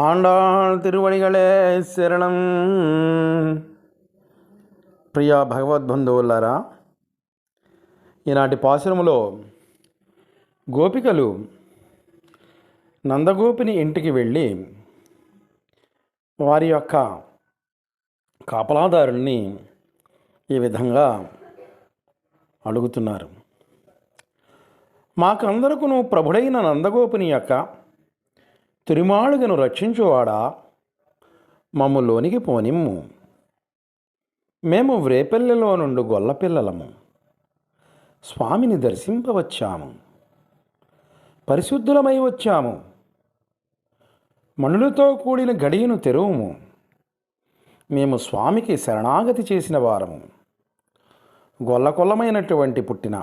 ఆండాళ్ తిరువడిగళే శరణం ప్రియ భగవద్బంధువులారా ఈనాటి పాసురములో గోపికలు నందగోపిని ఇంటికి వెళ్ళి వారి యొక్క కాపలాదారుల్ని ఈ విధంగా అడుగుతున్నారు. మాకందరకును ప్రభుడైన నందగోపుని యొక్క తిరుమాళుగను రక్షించువాడా? మమ్ము లోనికి పోనిమ్ము. మేము వ్రేపల్లెలో నుండి గొల్లపిల్లలము. స్వామిని దర్శింపవచ్చాము. పరిశుద్ధులమై వచ్చాము. మణులతో కూడిన గడియను తెరువుము. మేము స్వామికి శరణాగతి చేసిన వారము. గొల్లకొల్లమైనటువంటి పుట్టిన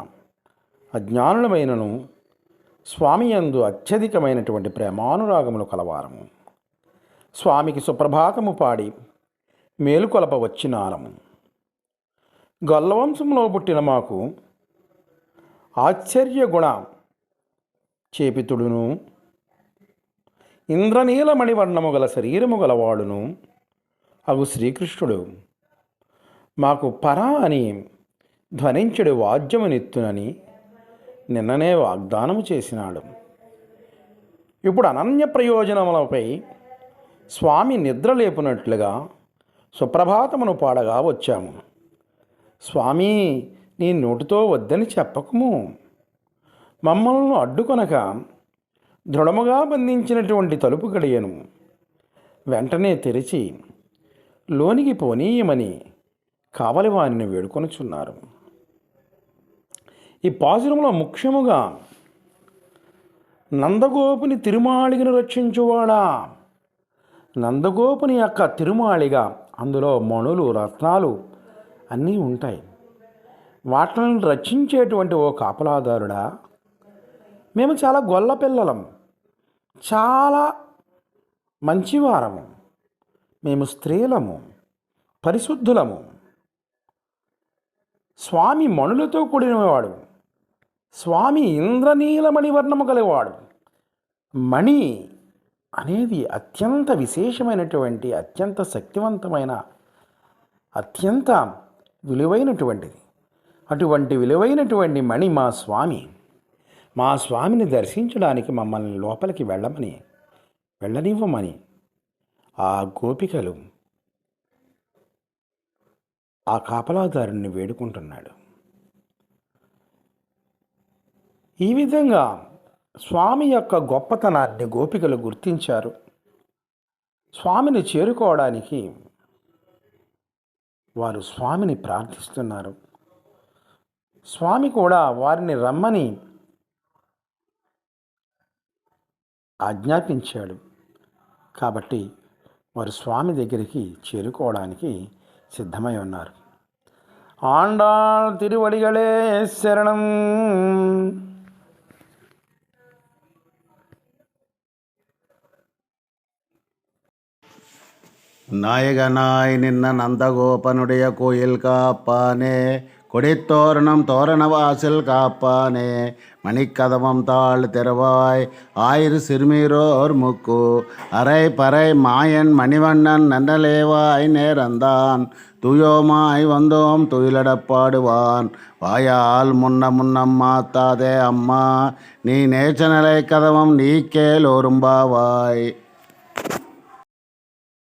అజ్ఞానులమైనను స్వామి యందు అత్యధికమైనటువంటి ప్రేమానురాగములు కలవారము. స్వామికి సుప్రభాతము పాడి మేలుకొలప వచ్చినారము గొల్లవంశంలో పుట్టిన మాకు ఆశ్చర్య గుణ చేపితుడును. ఇంద్రనీలమణివర్ణము గల శరీరము గలవాడును అగు శ్రీకృష్ణుడు. మాకు పరా అని ధ్వనించడు వాద్యమునెత్తునని నిన్ననే వాగ్దానము చేసినాడు. ఇప్పుడు అనన్య ప్రయోజనములపై స్వామి నిద్రలేపునట్లుగా సుప్రభాతమును పాడగా వచ్చాము. స్వామి నీ నోటితో వద్దని చెప్పకము. మమ్మల్ని అడ్డుకొనక దృఢముగా బంధించినటువంటి తలుపు గడియను వెంటనే తెరిచి లోనికి పోనీయమని కావలివానిని వేడుకొనుచున్నారు. ఈ పాశురంలో ముఖ్యముగా నందగోపుని తిరుమాళిగను రక్షించువాడా? నందగోపుని యొక్క తిరుమాళిగా అందులో మణులు రత్నాలు అన్నీ ఉంటాయి. వాటిని రక్షించేటువంటి ఓ కాపలాదారుడా? మేము చాలా గొల్ల పిల్లలం చాలా మంచివారము మేము స్త్రీలము పరిశుద్ధులము. స్వామి మణులతో కూడినవాడు. స్వామి ఇంద్రనీలమణి వర్ణము గలవాడు. మణి అనేది అత్యంత విశేషమైనటువంటి అత్యంత శక్తివంతమైన అత్యంత విలువైనటువంటిది. అటువంటి విలువైనటువంటి మణి మా స్వామి. మా స్వామిని దర్శించడానికి మమ్మల్ని లోపలికి వెళ్ళమని వెళ్ళనివ్వమని ఆ గోపికలు ఆ కాపలాదారుణ్ణి వేడుకుంటున్నాడు. ఈ విధంగా స్వామి యొక్క గొప్పతనాన్ని గోపికలు గుర్తించారు. స్వామిని చేరుకోవడానికి వారు స్వామిని ప్రార్థిస్తున్నారు. స్వామి కూడా వారిని రమ్మని ఆజ్ఞాపించాడు. కాబట్టి వారు స్వామి దగ్గరికి చేరుకోవడానికి సిద్ధమై ఉన్నారు. ఆండాళ్ తిరువడిగళే శరణం நாயகனாய் நின்ன நந்தகோபனுடைய கோயில் காப்பானே. கொடித்தோரணம் தோரண வாசல் காப்பானே. மணிக்கதவம் தாழ் திறவாய் ஆயிரு சிறுமீரோர் முக்கு. அரை பறை மாயன் மணிவண்ணன் நன்னலேவாய் நேரந்தான். துயோமாய் வந்தோம் துயிலடப்பாடுவான் வாயால் முன்ன முன்னம் மாத்தாதே அம்மா. நீ நேச்சநிலை கதவம் நீக்கேல் ஒரும்பாவாய்.